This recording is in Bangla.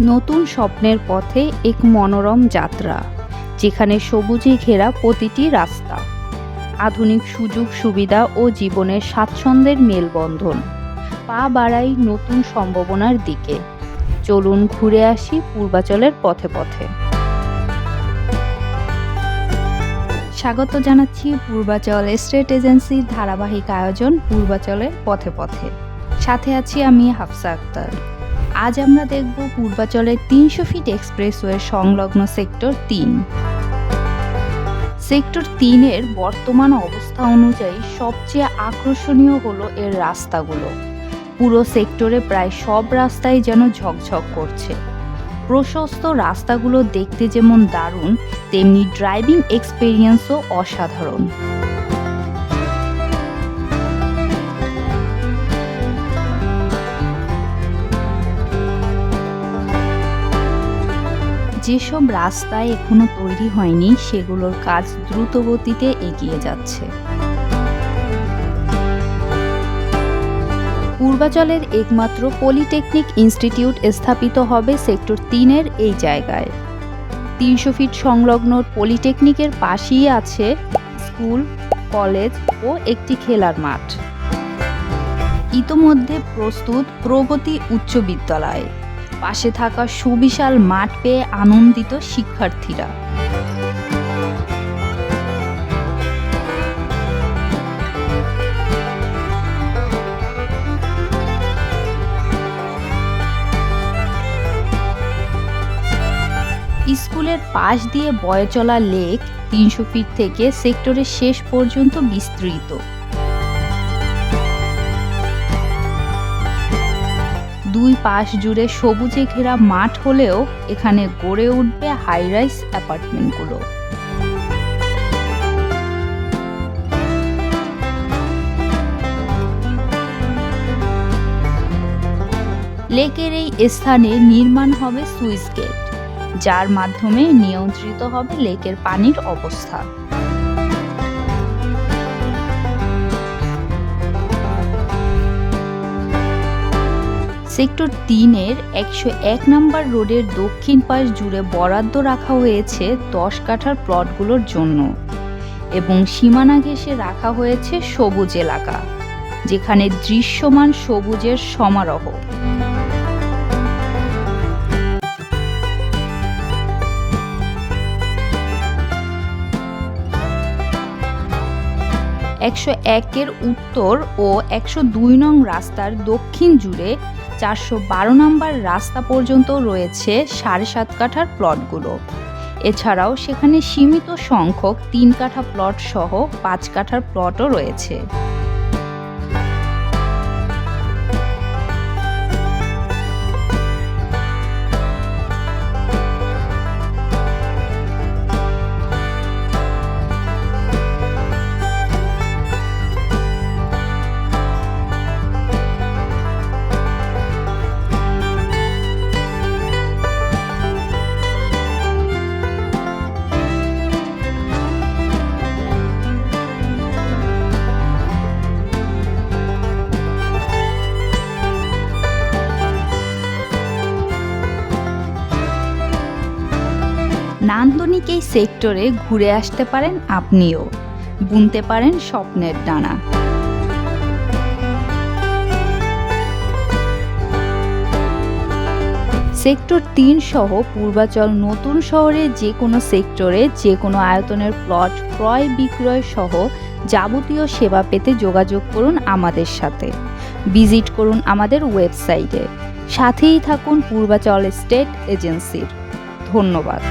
নতুন স্বপ্নের পথে এক মনোরম যাত্রা, যেখানে সবুজে ঘেরা প্রতিটি রাস্তা, আধুনিক সুযোগ সুবিধা ও জীবনের স্বাচ্ছন্দ্যের মেলবন্ধন। পা বাড়াই নতুন সম্ভাবনার দিকে। চলুন ঘুরে আসি পূর্বাচলের পথে পথে। স্বাগত জানাচ্ছি পূর্বাচল এস্টেট এজেন্সির ধারাবাহিক আয়োজন পূর্বাচলের পথে পথে। সাথে আছি আমি হাফসা আক্তার। আজ আমরা দেখব পূর্বাচলের তিনশো ফিট এক্সপ্রেসওয়ে সংলগ্ন সেক্টর তিন। সেক্টর তিনের বর্তমান অবস্থা অনুযায়ী সবচেয়ে আকর্ষণীয় হলো এর রাস্তাগুলো। পুরো সেক্টরে প্রায় সব রাস্তাই যেন ঝকঝক করছে। প্রশস্ত রাস্তাগুলো দেখতে যেমন দারুণ, তেমনি ড্রাইভিং এক্সপিরিয়েন্সও অসাধারণ। যেসব রাস্তায় এখনও তৈরি হয়নি, সেগুলোর কাজ দ্রুত গতিতে এগিয়ে যাচ্ছে। পূর্বাচলের একমাত্র পলিটেকনিক ইনস্টিটিউট স্থাপিত হবে সেক্টর তিনের এই জায়গায়। তিনশো ফিট সংলগ্ন পলিটেকনিকের পাশেই আছে স্কুল, কলেজ ও একটি খেলার মাঠ। ইতোমধ্যে প্রস্তুত প্রগতি উচ্চ বিদ্যালয়। পাশে থাকা সুবিশাল মাঠ পেয়ে আনন্দিত শিক্ষার্থীরা। স্কুলের পাশ দিয়ে বয়ে চলা লেক তিনশো ফিট থেকে সেক্টরের শেষ পর্যন্ত বিস্তৃত। দুই পাশ জুড়ে সবুজে ঘেরা মাঠ হলেও এখানে গড়ে উঠবে হাইরাইস অ্যাপার্টমেন্টগুলো লেকের এই স্থানে নির্মাণ হবে সুইচ গেট, যার মাধ্যমে নিয়ন্ত্রিত হবে লেকের পানির অবস্থা। সেক্টর তিনের একশো এক নম্বর রোডের দক্ষিণ পাশ জুড়ে বরাদ্দ রাখা হয়েছে দশ কাঠার প্লটগুলোর জন্য এবং সীমানা ঘেঁষে রাখা হয়েছে সবুজ এলাকা, যেখানে দৃশ্যমান সবুজের সমারোহ। একশো একের উত্তর ও একশো দুই নং রাস্তার দক্ষিণ জুড়ে চারশো বারো নম্বর রাস্তা পর্যন্ত রয়েছে সাড়ে সাত কাঠার প্লটগুলো। এছাড়াও সেখানে সীমিত সংখ্যক তিন কাঠা প্লট সহ পাঁচ কাঠার প্লটও রয়েছে। নান্দনিক এই সেক্টরে ঘুরে আসতে পারেন আপনিও। বুনতে পারেন স্বপ্নের ডানা। সেক্টর তিন সহ পূর্বাচল নতুন শহরে যে কোনো সেক্টরে যে কোনো আয়তনের প্লট ক্রয় বিক্রয় সহ যাবতীয় সেবা পেতে যোগাযোগ করুন আমাদের সাথে। ভিজিট করুন আমাদের ওয়েবসাইটে। সাথেই থাকুন পূর্বাচল স্টেট এজেন্সির। ধন্যবাদ।